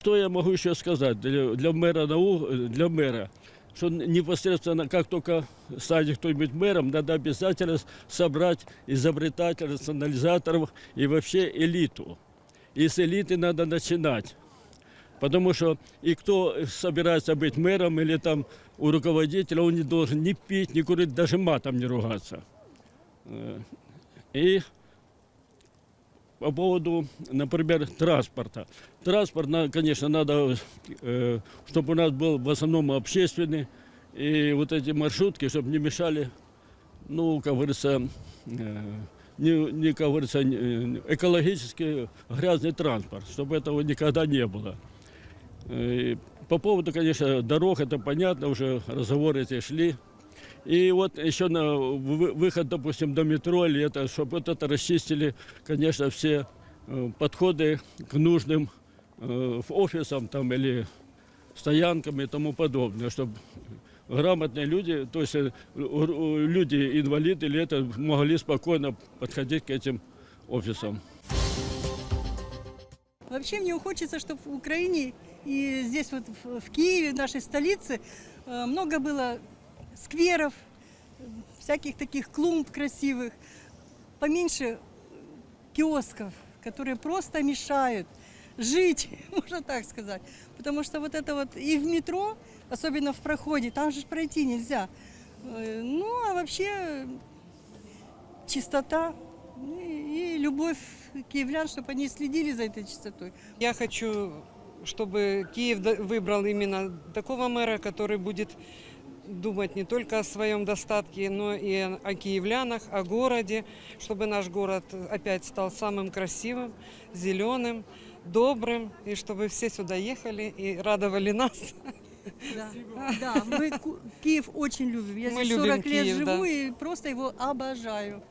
Что я могу еще сказать для, для мэра нау- для мэра? Что непосредственно, как только станет кто-нибудь мэром, надо обязательно собрать изобретателей, рационализаторов и вообще элиту. И с элиты надо начинать. Потому что и кто собирается быть мэром или там у руководителя, он не должен ни пить, ни курить, даже матом не ругаться. Э, И по поводу, например, транспорта. Транспорт, на- конечно, надо, э, чтобы у нас был в основном общественный, и вот эти маршрутки, чтобы не мешали, ну, как говорится, э, не, не, как говорится, не- экологически грязный транспорт, чтобы этого никогда не было. Э, По поводу, конечно, дорог, это понятно, уже разговоры эти шли. И вот еще на вы- выход, допустим, до метро, или это, чтобы вот это расчистили, конечно, все э, подходы к нужным э, в офисам там или стоянкам и тому подобное, чтобы грамотные люди, то есть э, у- у- люди инвалиды или это могли спокойно подходить к этим офисам. Вообще мне хочется, чтобы в Украине и здесь вот в в Киеве, в нашей столице, э, много было скверов, всяких таких клумб красивых, поменьше киосков, которые просто мешают жить, можно так сказать. Потому что вот это вот и в метро, особенно в проходе, там же пройти нельзя. Э, Ну, а вообще чистота ну, и, любовь киевлян, чтобы они следили за этой чистотой. Я хочу, чтобы Киев выбрал именно такого мэра, который будет думать не только о своем достатке, но и о о киевлянах, о городе, чтобы наш город опять стал самым красивым, зеленым, добрым, и чтобы все сюда ехали и радовали нас. Да, да мы Ку- Киев очень любим. Я Мы здесь любим 40 лет Киев, живу да. и просто его обожаю.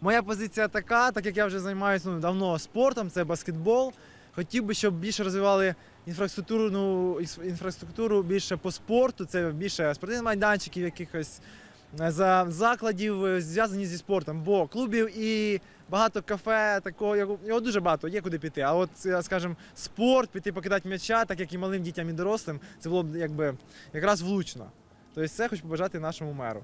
Моя позиція така, так як я вже займаюся ну, давно спортом, це баскетбол. Хотів би, щоб більше розвивали інфраструктурну інф- інфраструктуру більше по спорту, це більше спортивних майданчиків, якихось е, за закладів, е, зв'язані зі спортом. Бо клубів і багато кафе, такого його дуже багато, є куди піти. А от, е, скажімо, спорт, піти покидати м'яча, так як і малим дітям, і дорослим, це було б якби якраз влучно. Тобто це хочу побажати нашому меру.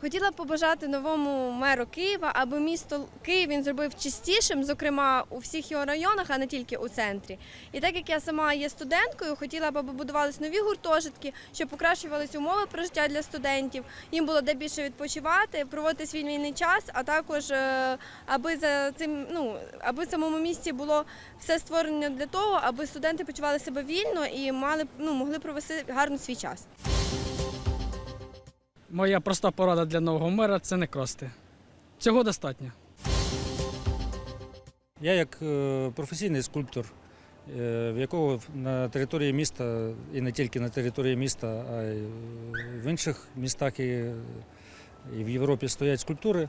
Хотіла побажати новому меру Києва, аби місто Київ він зробив чистішим, зокрема у всіх його районах, а не тільки у центрі. І так як я сама є студенткою, хотіла б, аби будувались нові гуртожитки, щоб покращувались умови про життя для студентів. Їм було де більше відпочивати, проводити свій вільний час, а також е, аби за цим, ну аби в самому місті було все створено для того, аби студенти почували себе вільно і мали ну могли провести гарно свій час. Моя проста порада для нового мера це не красти. Цього достатньо. Я як е, професійний скульптор, е, в якого на території міста і не тільки на території міста, а й в інших містах і, в Європі стоять скульптури,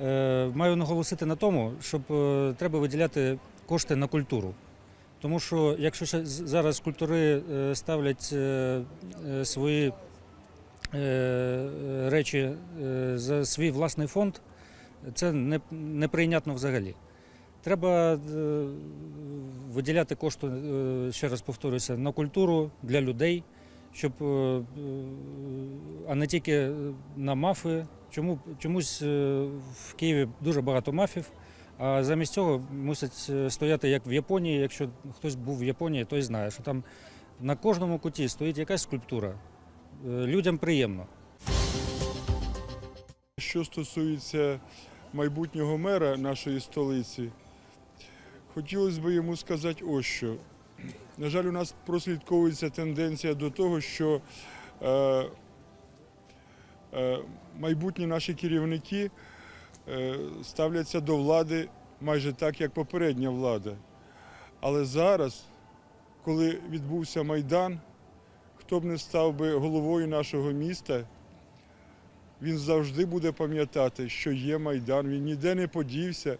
е, маю наголосити на тому, щоб е, треба виділяти кошти на культуру. Тому що якщо зараз скульптори е, ставлять е, е, свої е, речі е, за свій власний фонд, це неприйнятно взагалі. Треба е, виділяти кошти, е, ще раз повторюся, на культуру для людей, щоб, е, е, а не тільки на мафи. Чому, чомусь е, в Києві дуже багато мафів, а замість цього мусять е, стояти як в Японії. Якщо хтось був в Японії, той знає, що там на кожному куті стоїть якась скульптура. Людям приємно. Що стосується майбутнього мера нашої столиці, хотілося б йому сказати ось що. На жаль, у нас прослідковується тенденція до того, що е, е, майбутні наші керівники е, ставляться до влади майже так, як попередня влада. Але зараз, коли відбувся Майдан, хто б не став би головою нашого міста, він завжди буде пам'ятати, що є Майдан, він ніде не подівся.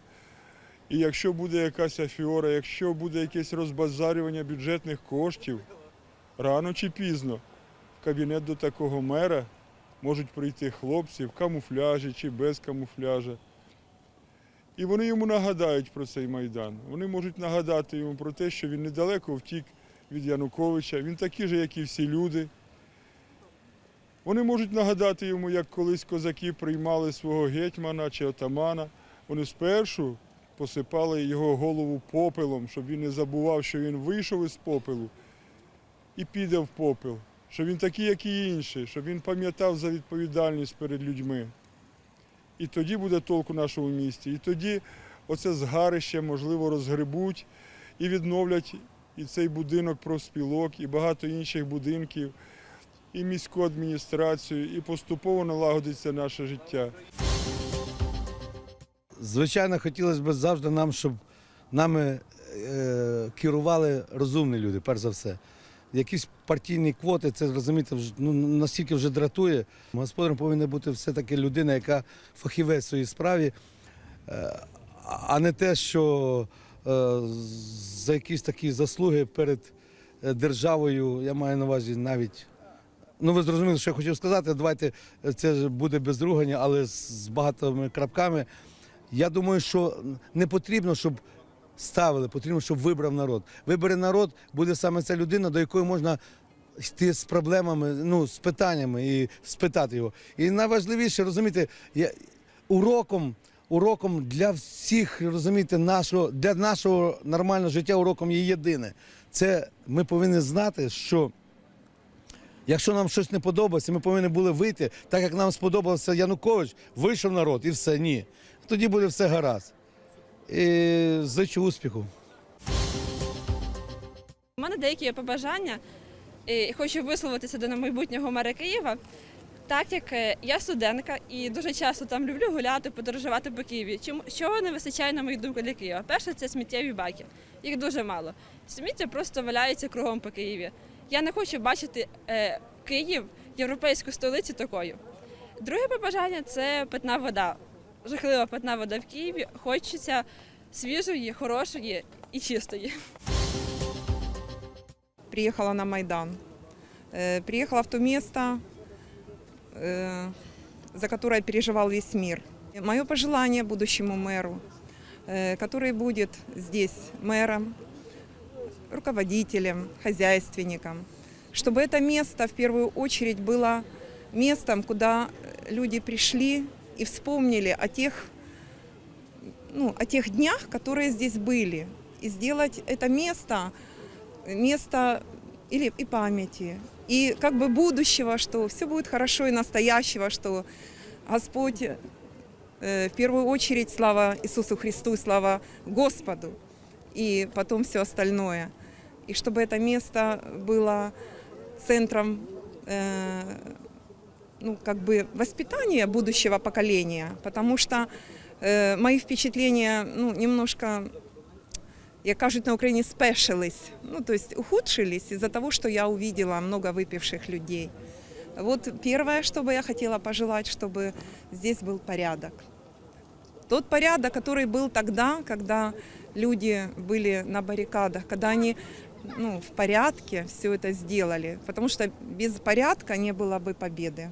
І якщо буде якась афіора, якщо буде якесь розбазарювання бюджетних коштів, рано чи пізно в кабінет до такого мера можуть прийти хлопці в камуфляжі чи без камуфляжа. І вони йому нагадають про цей майдан. Вони можуть нагадати йому про те, що він недалеко втік від Януковича. Він такий же, як і всі люди. Вони можуть нагадати йому, як колись козаки приймали свого гетьмана чи отамана. Вони спершу посипали його голову попелом, щоб він не забував, що він вийшов із попелу і піде в попел, що він такий, як і інші, щоб він пам'ятав за відповідальність перед людьми. І тоді буде толк у нашому місті. І тоді оце згарище, можливо, розгребуть і відновлять і цей будинок профспілок, і багато інших будинків, і міську адміністрацію, і поступово налагодиться наше життя. Звичайно, хотілося б завжди нам, щоб нами е, керували розумні люди, перш за все. Якісь партійні квоти, це розумієте, ну, настільки вже дратує. Господарем повинна бути все-таки людина, яка фахівець в своїй справі, е, а не те, що за якісь такі заслуги перед е, державою, я маю на увазі навіть. Ну, ви зрозуміли, що я хотів сказати. Давайте е, це буде без ругання, але з багатими крапками. Я думаю, що не потрібно, щоб ставили, потрібно, щоб вибрав народ. Вибере народ, буде саме ця людина, до якої можна йти з проблемами, ну, з питаннями і спитати його. І найважливіше, розумієте, я, уроком, уроком для всіх, розумієте, нашого, для нашого нормального життя уроком є єдине. Це ми повинні знати, що. Якщо нам щось не подобається, ми повинні були вийти, так як нам сподобався Янукович, вийшов народ і все, ні. Тоді буде все гаразд. І зичу успіху. У мене деякі побажання. І хочу висловитися до майбутнього мера Києва. Так як е, я студентка і дуже часто там люблю гуляти, подорожувати по Києві. Чому чого не вистачає, на мою думку, для Києва? Перше, це сміттєві баки. Їх дуже мало. Сміття просто валяється кругом по Києві. Я не хочу бачити е, Київ, європейську столицю такою. Друге побажання це питна вода. Жахлива питна вода в Києві. Хочеться свіжої, хорошої і чистої. приехала на Майдан. Э, Приехала в то место, э, за которое переживал весь мир. Мое пожелание будущему мэру, э, который будет здесь мэром, руководителем, хозяйственником, чтобы это место в первую очередь было местом, куда люди пришли и вспомнили о тех, ну, о тех днях, которые здесь были. И сделать это место место или и памяти, и как бы будущего, что все будет хорошо и настоящего, что Господь э, в первую очередь слава Иисусу Христу, и слава Господу, и потом все остальное. И чтобы это место было центром э, ну, как бы воспитания будущего поколения, потому что э, мои впечатления ну, немножко як кажуть на Україні, спешились, ну, то есть ухудшились из-за того, что я увидела много выпивших людей. Вот первое, что бы я хотела пожелать, чтобы здесь был порядок. Тот порядок, который был тогда, когда люди были на баррикадах, когда они ну, в порядке все это сделали, потому что без порядка не было бы победы.